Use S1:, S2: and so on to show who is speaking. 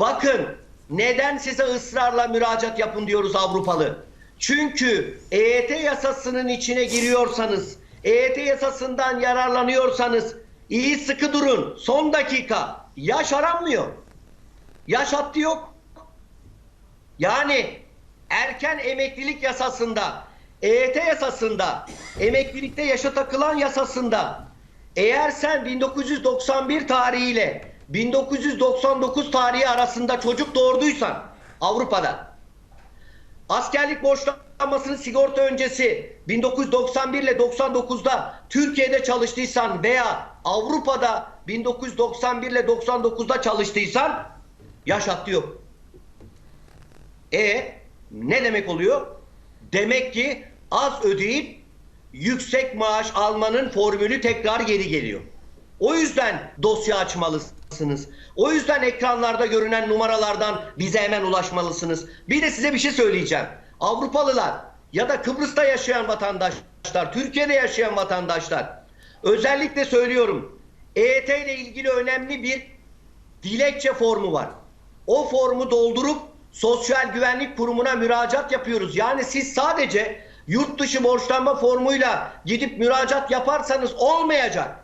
S1: Bakın neden size ısrarla müracaat yapın diyoruz Avrupalı. Çünkü EYT yasasının içine giriyorsanız, EYT yasasından yararlanıyorsanız iyi sıkı durun. Son dakika yaş aranmıyor. Yaş hattı yok. Yani erken emeklilik yasasında, EYT yasasında, emeklilikte yaşa takılan yasasında eğer sen 1991 tarihiyle 1999 tarihi arasında çocuk doğurduysan Avrupa'da askerlik borçlanmasının sigorta öncesi 1991 ile 99'da Türkiye'de çalıştıysan veya Avrupa'da 1991 ile 99'da çalıştıysan yaş hattı yok. E ne demek oluyor? Demek ki az ödeyip yüksek maaş almanın formülü tekrar geri geliyor. O yüzden dosya açmalısınız. O yüzden ekranlarda görünen numaralardan bize hemen ulaşmalısınız. Bir de size bir şey söyleyeceğim. Avrupalılar ya da Kıbrıs'ta yaşayan vatandaşlar, Türkiye'de yaşayan vatandaşlar özellikle söylüyorum. EYT ile ilgili önemli bir dilekçe formu var. O formu doldurup Sosyal Güvenlik Kurumu'na müracaat yapıyoruz. Yani siz sadece yurt dışı borçlanma formuyla gidip müracaat yaparsanız olmayacak.